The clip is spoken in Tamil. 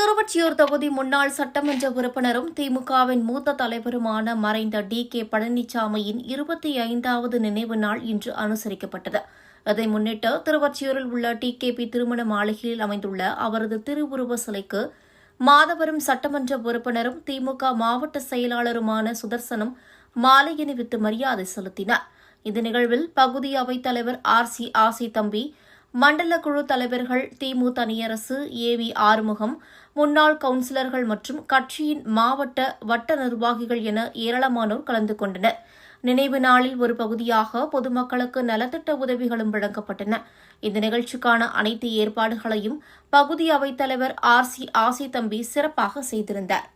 திருவொற்றியூர் தொகுதி முன்னாள் சட்டமன்ற உறுப்பினரும் திமுகவின் மூத்த தலைவருமான மறைந்த டி கே பழனிசாமியின் இருபத்தி ஐந்தாவது நினைவு நாள் இன்று அனுசரிக்கப்பட்டது. இதை முன்னிட்டு திருவொற்றியூரில் உள்ள டி கே பி திருமண மாளிகையில் அமைந்துள்ள அவரது திருவுருவ சிலைக்கு மாதவரும் சட்டமன்ற உறுப்பினரும் திமுக மாவட்ட செயலாளருமான சுதர்சனம் மாலை அணிவித்து மரியாதை செலுத்தினார். இந்த நிகழ்வில் பகுதி அவைத்தலைவர் ஆர் சி ஆசி தம்பி மண்டல குழு தலைவர்கள் திமு தனியரசு ஏ. வி. ஆறுமுகம் முன்னாள் கவுன்சிலர்கள் மற்றும் கட்சியின் மாவட்ட வட்ட நிர்வாகிகள் என ஏராளமானோர் கலந்து கொண்டனர். நினைவு நாளில் ஒரு பகுதியாக பொதுமக்களுக்கு நலத்திட்ட உதவிகளும் வழங்கப்பட்டன. இந்த நிகழ்ச்சிக்கான அனைத்து ஏற்பாடுகளையும் பகுதி அவைத்தலைவர் ஆர். சி. ஆசி தம்பி சிறப்பாக செய்திருந்தார்.